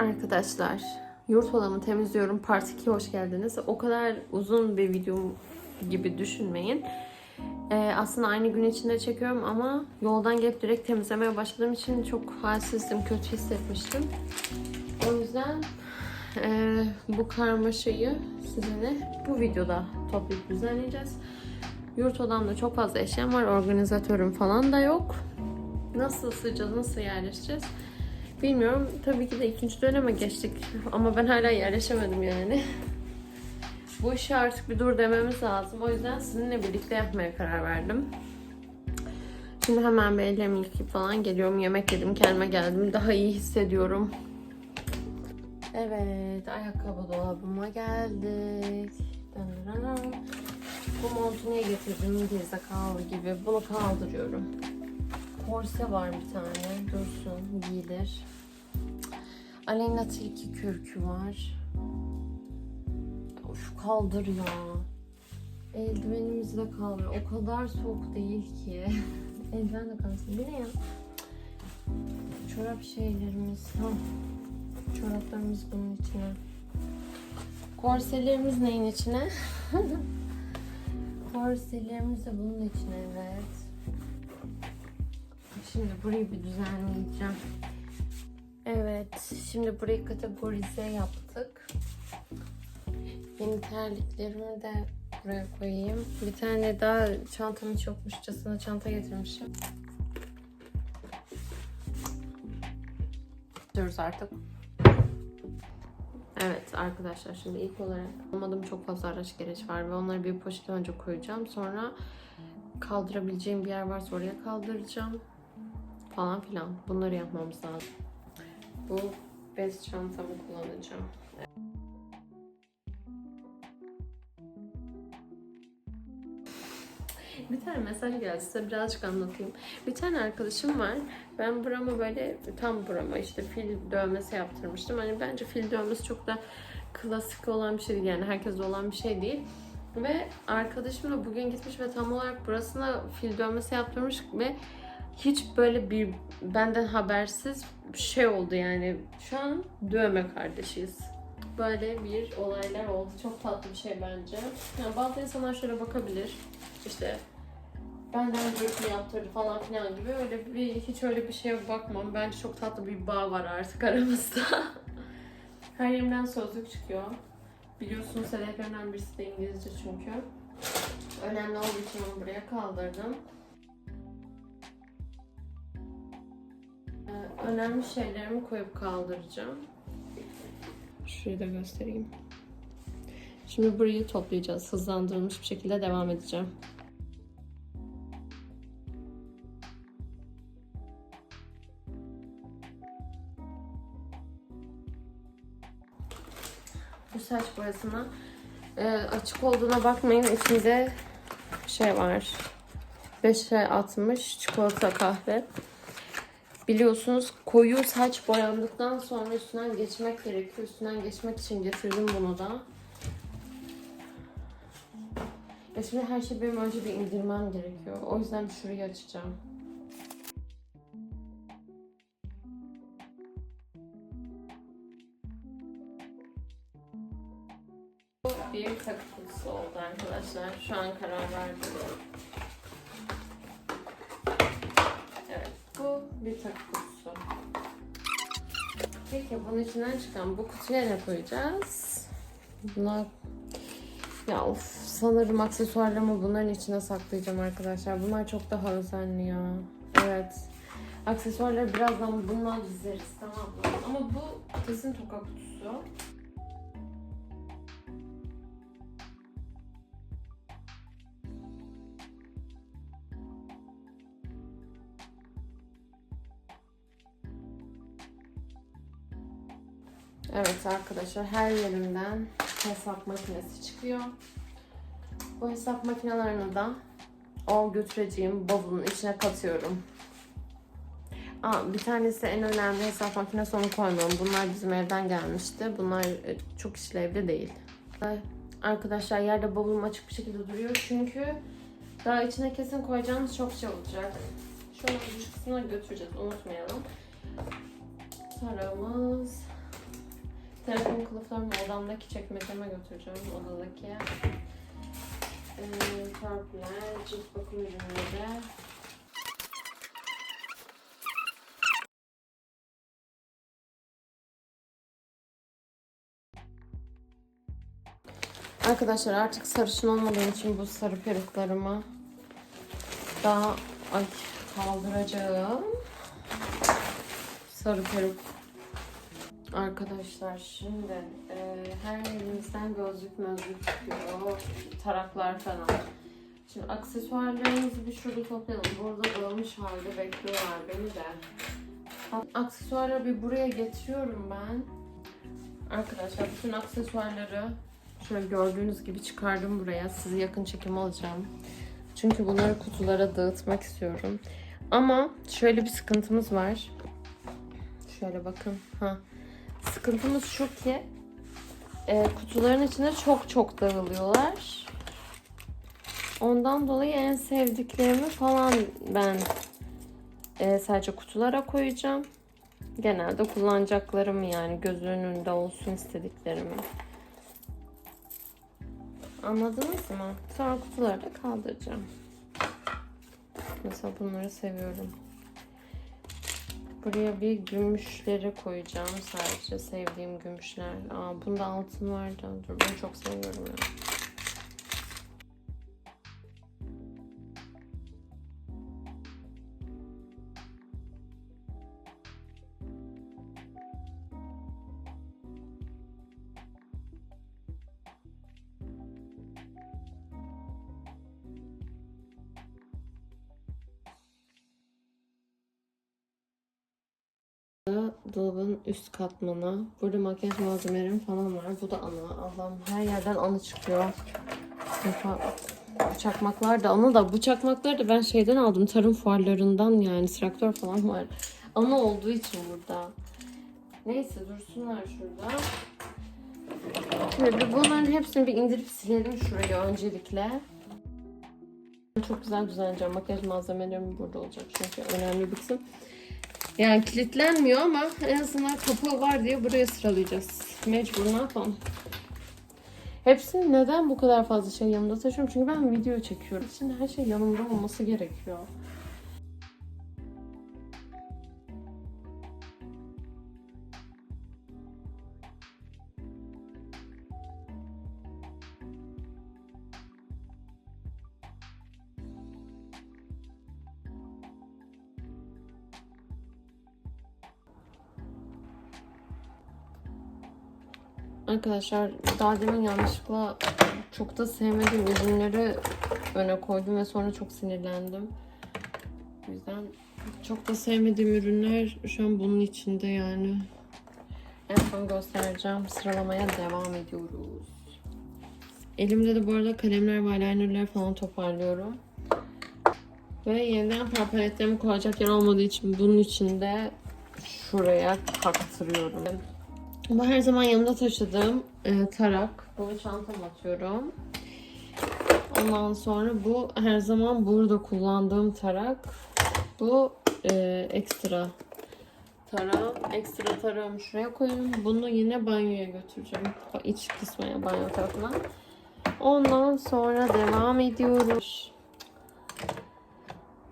Arkadaşlar, yurt odamı temizliyorum. Part 2 hoş geldiniz. O kadar uzun bir video gibi düşünmeyin. Ee, aslında aynı gün içinde çekiyorum ama yoldan gelip direkt temizlemeye başladığım için çok halsizdim, kötü hissetmiştim. O yüzden e, bu karmaşayı sizinle bu videoda toplayıp düzenleyeceğiz. Yurt odamda çok fazla eşyam var, organizatörüm falan da yok. Nasıl sığacağız, nasıl yerleşeceğiz? Bilmiyorum. Tabii ki de ikinci döneme geçtik. Ama ben hala yerleşemedim yani. Bu işe artık bir dur dememiz lazım. O yüzden sizinle birlikte yapmaya karar verdim. Şimdi hemen bir ellerimi yıkayıp falan geliyorum. Yemek yedim, kendime geldim. Daha iyi hissediyorum. Evet, ayakkabı dolabıma geldik. Dın. Bu montu niye getirdim? Gerizekalı gibi. Bunu kaldırıyorum. Korse var bir tane. Dursun, giyilir. Aleyna Tilki kürkü var. Of kaldır ya. Eldivenimizi de kaldır. O kadar soğuk değil ki. Eldiven de kalsın. Bu ne ya? Çorap şeylerimiz. Ha. Çoraplarımız bunun içine. Korselerimiz neyin içine? Korselerimiz de bunun içine evet. Şimdi burayı bir düzenleyeceğim. Evet, şimdi burayı kategorize yaptık. Yeni terliklerimi de buraya koyayım. Bir tane daha çantamı çokmuşçasına çanta getirmişim. Diyoruz artık. Evet arkadaşlar şimdi ilk olarak almadığım çok fazla araç gereç var ve onları bir poşete önce koyacağım. Sonra kaldırabileceğim bir yer varsa oraya kaldıracağım falan filan. Bunları yapmamız lazım. Bu bez çantamı kullanacağım. Bir tane mesaj geldi size birazcık anlatayım. Bir tane arkadaşım var. Ben burama böyle tam burama işte fil dövmesi yaptırmıştım. Hani bence fil dövmesi çok da klasik olan bir şey değil. Yani herkeste olan bir şey değil. Ve arkadaşım da bugün gitmiş ve tam olarak burasına fil dövmesi yaptırmış ve hiç böyle bir benden habersiz şey oldu yani. Şu an dövme kardeşiyiz. Böyle bir olaylar oldu. Çok tatlı bir şey bence. Yani bazı insanlar şöyle bakabilir. İşte benden büyük yaptırdı falan filan gibi öyle bir hiç öyle bir şeye bakmam. Bence çok tatlı bir bağ var artık aramızda. Her yerimden sözlük çıkıyor. Biliyorsunuz hedeflerinden birisi de İngilizce çünkü. Önemli olduğu için onu buraya kaldırdım. Önemli şeylerimi koyup kaldıracağım. Şurayı da göstereyim. Şimdi burayı toplayacağız. Hızlandırılmış bir şekilde devam edeceğim. Bu saç boyasına e, açık olduğuna bakmayın. İçinde şey var. 5'e 60 çikolata kahve. Biliyorsunuz koyu saç boyandıktan sonra üstünden geçmek gerekiyor. Üstünden geçmek için getirdim bunu da. Ya şimdi her şeyi benim önce bir indirmem gerekiyor. O yüzden şurayı açacağım. Bir takı kutusu oldu arkadaşlar. Şu an karar verdim. Bu bir takı kutusu. Peki bunun içinden çıkan bu kutuya ne koyacağız? Buna ya of sanırım aksesuarlarımı bunların içine saklayacağım arkadaşlar. Bunlar çok daha özenli ya. Evet. Aksesuarları birazdan bundan dizeriz tamam mı? Ama bu kesin toka kutusu. Evet arkadaşlar her yerinden hesap makinesi çıkıyor. Bu hesap makinelerini de o götüreceğim bavulun içine katıyorum. Aa, bir tanesi en önemli hesap makinesi onu koymuyorum. Bunlar bizim evden gelmişti. Bunlar e, çok işlevli değil. Arkadaşlar yerde bavulum açık bir şekilde duruyor. Çünkü daha içine kesin koyacağımız çok şey olacak. Şöyle bir kısmına götüreceğiz. Unutmayalım. Taramız. Telefon kılıflarımı odamdaki çekmeceme götüreceğim. Odadaki. Ee, törpüler, cilt bakım ürünleri. Arkadaşlar artık sarışın olmadığım için bu sarı peruklarımı daha ay kaldıracağım. Sarı peruk. Arkadaşlar şimdi e, her yerimizden gözlük mözlük çıkıyor. Taraklar falan. Şimdi aksesuarlarımızı bir şurada toplayalım. Burada dağılmış halde bekliyorlar beni de. Aksesuarları bir buraya getiriyorum ben. Arkadaşlar bütün aksesuarları şöyle gördüğünüz gibi çıkardım buraya. Sizi yakın çekim alacağım. Çünkü bunları kutulara dağıtmak istiyorum. Ama şöyle bir sıkıntımız var. Şöyle bakın. Ha. Sıkıntımız şu ki e, kutuların içinde çok çok dağılıyorlar. Ondan dolayı en sevdiklerimi falan ben e, sadece kutulara koyacağım. Genelde kullanacaklarımı yani göz önünde olsun istediklerimi. Anladınız mı? Sonra kutuları da kaldıracağım. Mesela bunları seviyorum. Buraya bir gümüşleri koyacağım sadece sevdiğim gümüşler. Aa bunda altın var da dur bunu çok seviyorum ya. Dolabın üst katmanı. Burada makyaj malzemelerim falan var. Bu da ana. Allah'ım her yerden anı çıkıyor. Defa bu çakmaklar da ana da bu çakmakları da ben şeyden aldım. Tarım fuarlarından yani traktör falan var. Ana olduğu için burada. Neyse dursunlar şurada. Şimdi bunların hepsini bir indirip silelim şuraya öncelikle. Çok güzel düzenleyeceğim. Makyaj malzemelerim burada olacak çünkü önemli bir kısım. Yani kilitlenmiyor ama en azından kapağı var diye buraya sıralayacağız. Mecbur ne yapalım. Hepsini neden bu kadar fazla şey yanımda taşıyorum? Çünkü ben video çekiyorum. Şimdi her şey yanımda olması gerekiyor. Arkadaşlar daha demin yanlışlıkla çok da sevmediğim ürünleri öne koydum ve sonra çok sinirlendim. O yüzden çok da sevmediğim ürünler şu an bunun içinde yani. En son göstereceğim. Sıralamaya devam ediyoruz. Elimde de bu arada kalemler ve eyelinerler falan toparlıyorum. Ve yeniden paletlerimi koyacak yer olmadığı için bunun içinde şuraya taktırıyorum. Bu her zaman yanımda taşıdığım e, tarak. Bunu çantama atıyorum. Ondan sonra bu her zaman burada kullandığım tarak. Bu e, ekstra tarağım. Ekstra tarağımı şuraya koyuyorum. Bunu yine banyoya götüreceğim. İç kısmına banyo tarafına. Ondan sonra devam ediyoruz.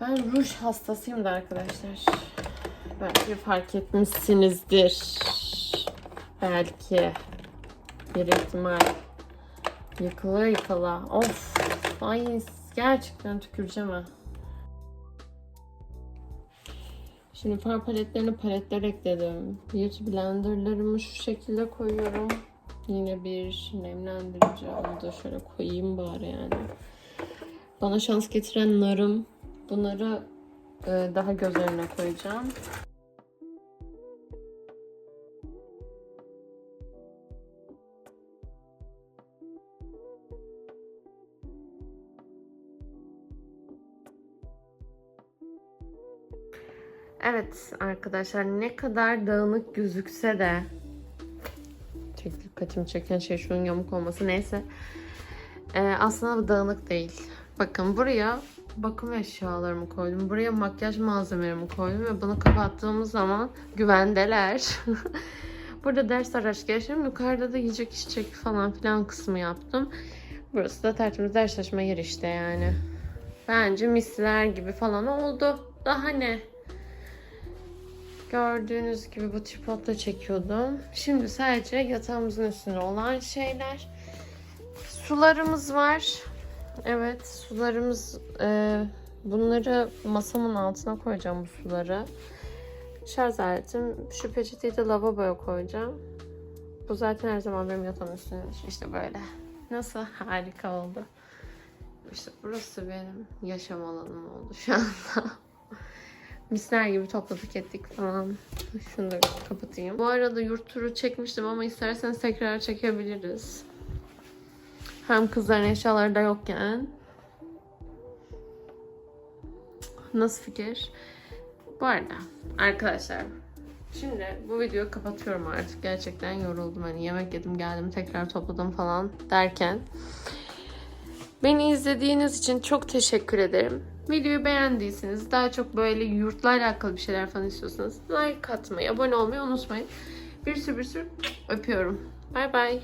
Ben ruj hastasıyım da arkadaşlar. Belki fark etmişsinizdir. Belki. Bir ihtimal. Yıkıla yıkıla. Of. Ay gerçekten tüküreceğim ha. Şimdi far paletlerini paletler ekledim. Beauty blenderlarımı şu şekilde koyuyorum. Yine bir nemlendirici. Onu da şöyle koyayım bari yani. Bana şans getiren narım. Bunları e, daha göz önüne koyacağım. Evet arkadaşlar ne kadar dağınık gözükse de tek dikkatimi çeken şey şunun yamuk olması neyse. Ee, aslında dağınık değil. Bakın buraya bakım eşyalarımı koydum. Buraya makyaj malzemelerimi koydum ve bunu kapattığımız zaman güvendeler. Burada ders araç gelişim. Yukarıda da yiyecek içecek falan filan kısmı yaptım. Burası da tertemiz ders çalışma yeri işte yani. Bence misler gibi falan oldu. Daha ne? Gördüğünüz gibi bu tripodla çekiyordum. Şimdi sadece yatağımızın üstünde olan şeyler. Sularımız var. Evet sularımız e, bunları masamın altına koyacağım bu suları. Şarj aletim şu peçeteyi de lavaboya koyacağım. Bu zaten her zaman benim yatağımın üstünde. İşte böyle. Nasıl? Harika oldu. İşte burası benim yaşam alanım oldu şu anda. Misler gibi topladık ettik falan. Şunu da kapatayım. Bu arada yurt turu çekmiştim ama isterseniz tekrar çekebiliriz. Hem kızların eşyaları da yokken. Nasıl fikir? Bu arada arkadaşlar şimdi bu videoyu kapatıyorum artık. Gerçekten yoruldum. Hani yemek yedim geldim tekrar topladım falan derken. Beni izlediğiniz için çok teşekkür ederim. Videoyu beğendiyseniz daha çok böyle yurtla alakalı bir şeyler falan istiyorsanız like atmayı, abone olmayı unutmayın. Bir sürü bir sürü öpüyorum. Bay bay.